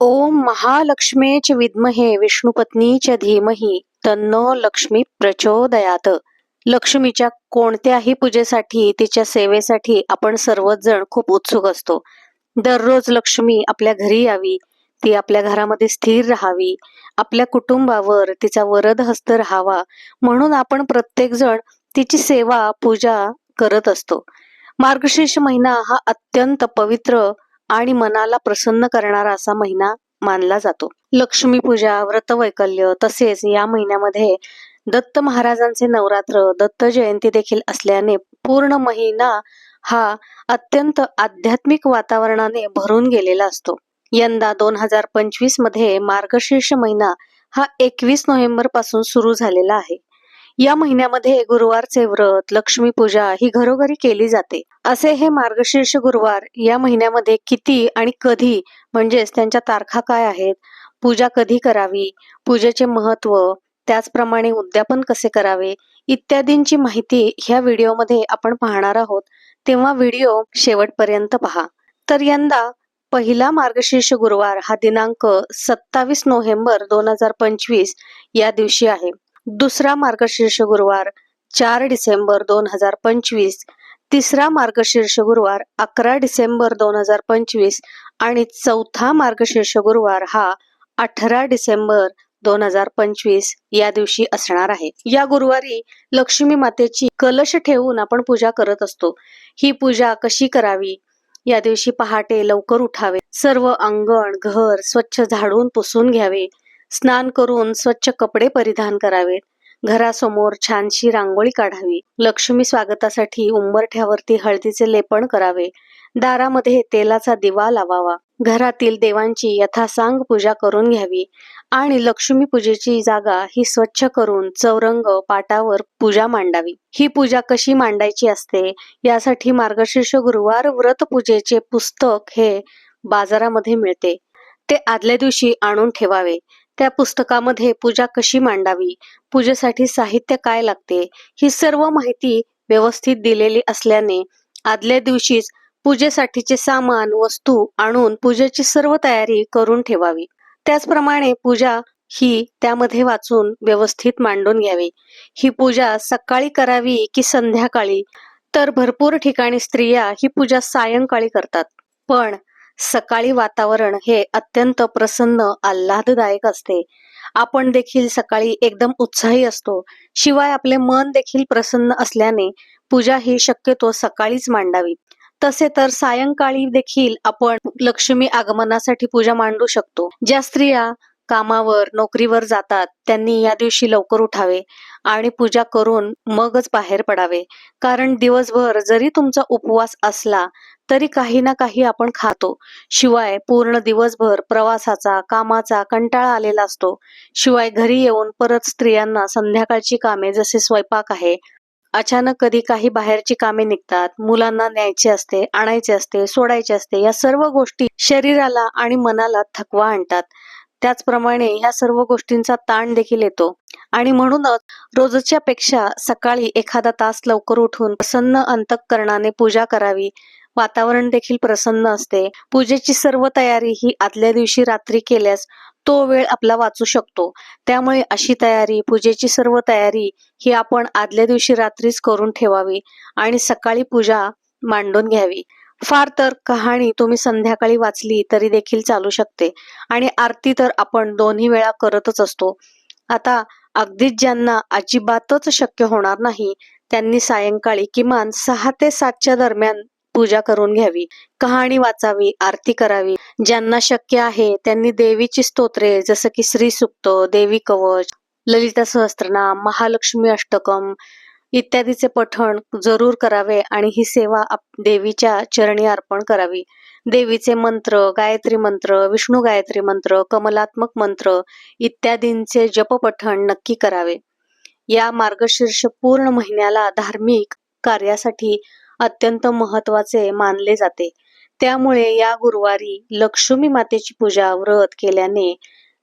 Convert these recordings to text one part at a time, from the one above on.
ओम महालक्ष्मीच विद्महे विष्णुपत्नीच धीमही तन्नो लक्ष्मी प्रचोदयात. लक्ष्मीच्या कोणत्याही पूजेसाठी तिच्या सेवेसाठी आपण सर्वच जण खूप उत्सुक असतो. दररोज लक्ष्मी आपल्या घरी यावी ती आपल्या घरामध्ये स्थिर राहावी आपल्या कुटुंबावर तिचा वरद हस्त राहावा म्हणून आपण प्रत्येकजण तिची सेवा पूजा करत असतो. मार्गशीर्ष महिना हा अत्यंत पवित्र आणि मनाला प्रसन्न करणारा असा महिना मानला जातो. लक्ष्मी पूजा व्रतवैकल्य तसेच या महिन्यामध्ये दत्त महाराजांचे नवरात्र दत्त जयंती देखील असल्याने पूर्ण महिना हा अत्यंत आध्यात्मिक वातावरणाने भरून गेलेला असतो. यंदा दोन हजार पंचवीसमध्ये मार्गशीर्ष महिना हा एकवीस नोव्हेंबरपासून सुरू झालेला आहे. या महिन्यामध्ये गुरुवारचे व्रत लक्ष्मी पूजा ही घरोघरी केली जाते. असे हे मार्गशीर्ष गुरुवार या महिन्यामध्ये किती आणि कधी म्हणजेच त्यांच्या तारखा काय आहेत? पूजा कधी करावी? पूजेचे महत्त्व त्याचप्रमाणे उद्यापन कसे करावे? इत्यादींची माहिती ह्या व्हिडिओमध्ये आपण पाहणार आहोत. तेव्हा व्हिडिओ शेवटपर्यंत पहा. तर यंदा पहिला मार्गशीर्ष गुरुवार हा दिनांक सत्तावीस नोव्हेंबर दोन हजार पंचवीस या दिवशी आहे. दुसरा मार्गशीर्ष गुरुवार चार डिसेंबर दोन हजार पंचवीस. तिसरा मार्गशीर्ष गुरुवार अकरा डिसेंबर दोन हजार पंचवीस. आणि चौथा मार्गशीर्ष गुरुवार हा अठरा डिसेंबर दोन हजार पंचवीस या दिवशी असणार आहे. या गुरुवारी लक्ष्मी मातेची कलश ठेवून आपण पूजा करत असतो. ही पूजा कशी करावी? या दिवशी पहाटे लवकर उठावे. सर्व अंगण घर स्वच्छ झाडून पुसून घ्यावे. स्नान करून स्वच्छ कपडे परिधान करावेत. घरासमोर छानशी रांगोळी काढावी. लक्ष्मी स्वागतासाठी उंबरठ्यावरती हळदीचे लेपण करावे. दारामध्ये तेलाचा दिवा लावावा. घरातील देवांची यथासांग पूजा करून घ्यावी. आणि लक्ष्मी पूजेची जागा ही स्वच्छ करून चौरंग पाटावर पूजा मांडावी. ही पूजा कशी मांडायची असते? यासाठी मार्गशीर्ष गुरुवार व्रत पूजेचे पुस्तक हे बाजारामध्ये मिळते. ते आदल्या दिवशी आणून ठेवावे. त्या पुस्तकामध्ये पूजा कशी मांडावी? पूजेसाठी साहित्य काय लागते? ही सर्व माहिती व्यवस्थित दिलेली असल्याने आदल्या दिवशीच पूजेसाठीचे सामान वस्तू आणून पूजेची सर्व तयारी करून ठेवावी. त्याचप्रमाणे पूजा ही त्यामध्ये वाचून व्यवस्थित मांडून घ्यावी. ही पूजा सकाळी करावी की संध्याकाळी? तर भरपूर ठिकाणी स्त्रिया ही पूजा सायंकाळी करतात. पण सकाळी वातावरण हे अत्यंत प्रसन्न आल्हाददायक असते. आपण देखील सकाळी एकदम उत्साही असतो. शिवाय आपले मन देखील प्रसन्न असल्याने पूजा ही शक्यतो सकाळीच मांडावी. तसे तर सायंकाळी देखील आपण लक्ष्मी आगमनासाठी पूजा मांडू शकतो. ज्या स्त्रिया कामावर नोकरीवर जातात त्यांनी या दिवशी लवकर उठावे आणि पूजा करून मगच बाहेर पडावे. कारण दिवसभर जरी तुमचा उपवास असला तरी काही ना काही आपण खातो. शिवाय पूर्ण दिवसभर प्रवासाचा कामाचा कंटाळा आलेला असतो. शिवाय घरी येऊन परत स्त्रियांना संध्याकाळची कामे जसे स्वयंपाक आहे अचानक कधी काही बाहेरची कामे निघतात मुलांना न्यायचे असते आणायचे असते सोडायचे असते या सर्व गोष्टी शरीराला आणि मनाला थकवा आणतात. त्याचप्रमाणे ह्या सर्व गोष्टींचा ताण देखील येतो. आणि म्हणूनच रोजच्या पेक्षा सकाळी एखादा तास लवकर उठून प्रसन्न अंतकरणाने पूजा करावी. वातावरण देखील प्रसन्न असते. पूजेची सर्व तयारी ही आदल्या दिवशी रात्री केल्यास तो वेळ आपला वाचू शकतो. त्यामुळे अशी तयारी पूजेची सर्व तयारी ही आपण आदल्या दिवशी रात्रीच करून ठेवावी आणि सकाळी पूजा मांडून घ्यावी. फार तर कहाणी तुम्ही संध्याकाळी वाचली तरी देखील चालू शकते. आणि आरती तर आपण दोन्ही वेळा करतच असतो. आता अगदीच ज्यांना अजिबातच शक्य होणार नाही त्यांनी सायंकाळी किमान सहा ते सातच्या दरम्यान पूजा करून घ्यावी कहाणी वाचावी आरती करावी. ज्यांना शक्य आहे त्यांनी देवीची स्तोत्रे जसं की श्री सुक्त देवी कवच ललिता सहस्त्रनाम महालक्ष्मी अष्टकम इत्यादीचे पठण जरूर करावे आणि ही सेवा देवीच्या चरणी अर्पण करावी. देवीचे मंत्र गायत्री मंत्र विष्णू गायत्री मंत्र कमलात्मक मंत्र इत्यादींचे जपपठण नक्की करावे. या मार्गशीर्ष पूर्ण महिन्याला धार्मिक कार्यासाठी अत्यंत महत्त्वाचे मानले जाते. त्यामुळे या गुरुवारी लक्ष्मी मातेची पूजा व्रत केल्याने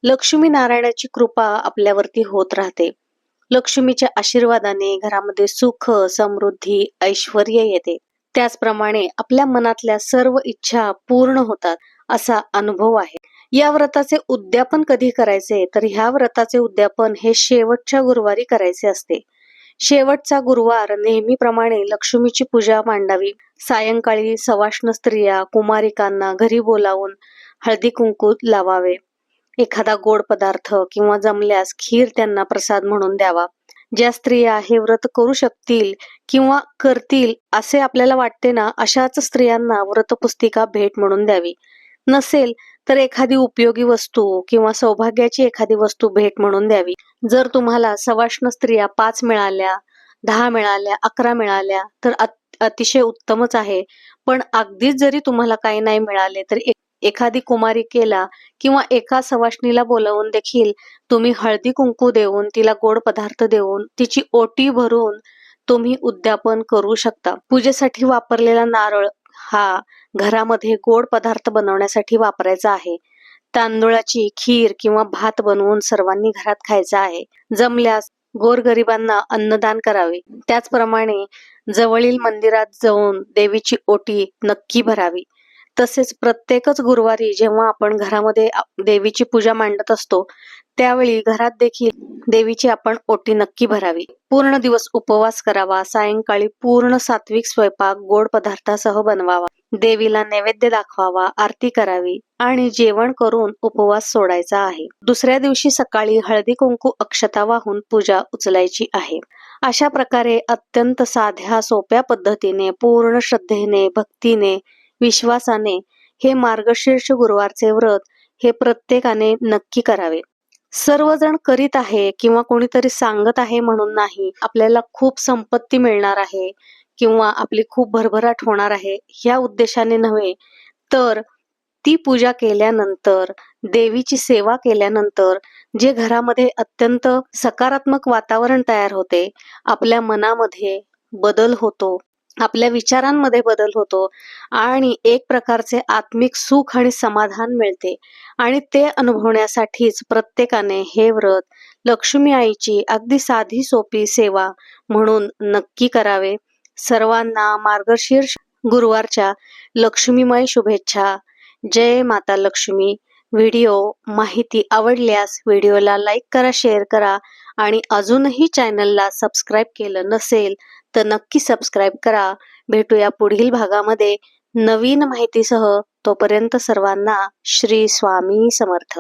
लक्ष्मी नारायणाची कृपा आपल्यावरती होत राहते. लक्ष्मीच्या आशीर्वादाने घरामध्ये सुख समृद्धी ऐश्वर येते. त्याचप्रमाणे आपल्या मनातल्या सर्व इच्छा पूर्ण होतात असा अनुभव आहे. या व्रताचे उद्यापन कधी करायचे? तर ह्या व्रताचे उद्यापन हे शेवटच्या गुरुवारी करायचे असते. शेवटचा गुरुवार नेहमीप्रमाणे लक्ष्मीची पूजा मांडावी. सायंकाळी सवाष्ण स्त्रिया कुमारिकांना घरी बोलावून हळदी कुंकू लावावे. एखादा गोड पदार्थ किंवा जमल्यास खीर त्यांना प्रसाद म्हणून द्यावा. ज्या स्त्रिया हे व्रत करू शकतील किंवा करतील असे आपल्याला वाटते ना अशाच स्त्रियांना व्रतपुस्तिका भेट म्हणून द्यावी. नसेल तर एखादी उपयोगी वस्तू किंवा सौभाग्याची एखादी वस्तू भेट म्हणून द्यावी. जर तुम्हाला सवाष्ण स्त्रिया पाच मिळाल्या दहा मिळाल्या अकरा मिळाल्या तर अतिशय उत्तमच आहे. पण अगदीच जरी तुम्हाला काही नाही मिळाले तर एखादी कुमारी केला किंवा एका सवाष्णीला बोलवून देखील तुम्ही हळदी कुंकू देऊन तिला गोड पदार्थ देऊन तिची ओटी भरून तुम्ही उद्यापन करू शकता. पूजेसाठी वापरलेला नारळ हा घरामध्ये गोड पदार्थ बनवण्यासाठी वापरायचा आहे. तांदूळाची खीर किंवा भात बनवून सर्वांनी घरात खायचा आहे. जमल्यास गोरगरिबांना अन्नदान करावे. त्याचप्रमाणे जवळील मंदिरात जाऊन देवीची ओटी नक्की भरावी. तसेच प्रत्येकच गुरुवारी जेव्हा आपण घरामध्ये देवीची पूजा मांडत असतो त्यावेळी घरात देखील देवीची आपण ओटी नक्की भरावी. पूर्ण दिवस उपवास करावा सायंकाळी पूर्ण सात्विक स्वयंपाक गोड पदार्थासह बनवावा. देवीला नैवेद्य दाखवावा आरती करावी आणि जेवण करून उपवास सोडायचा आहे. दुसऱ्या दिवशी सकाळी हळदी कुंकू अक्षता वाहून पूजा उचलायची आहे. अशा प्रकारे अत्यंत साध्या सोप्या पद्धतीने पूर्ण श्रद्धेने भक्तीने विश्वासाने हे मार्गशीर्ष गुरुवारचे व्रत हे प्रत्येकाने नक्की करावे. सर्वजण करीत आहे किंवा कोणीतरी सांगत आहे म्हणून नाही आपल्याला खूप संपत्ती मिळणार आहे किंवा आपली खूप भरभराट होणार आहे ह्या उद्देशाने नव्हे तर ती पूजा केल्यानंतर देवीची सेवा केल्यानंतर जे घरामध्ये अत्यंत सकारात्मक वातावरण तयार होते आपल्या मनामध्ये बदल होतो. आपल्या विचारांमध्ये बदल होतो आणि एक प्रकारचे आत्मिक सुख आणि समाधान मिळते. आणि ते अनुभवण्यासाठीच प्रत्येकाने हे व्रत लक्ष्मी आईची अगदी साधी सोपी सेवा म्हणून नक्की करावे. सर्वांना मार्गशीर्ष गुरुवारच्या लक्ष्मीमय शुभेच्छा. जय माता लक्ष्मी. व्हिडिओ माहिती आवडल्यास व्हिडिओला लाईक करा शेअर करा आणि अजूनही चॅनलला सबस्क्राईब केलं नसेल तर नक्की सबस्क्राईब करा. भेटूया पुढील भागामध्ये. नवीन माहितीसह तोपर्यंत सर्वांना श्री स्वामी समर्थ.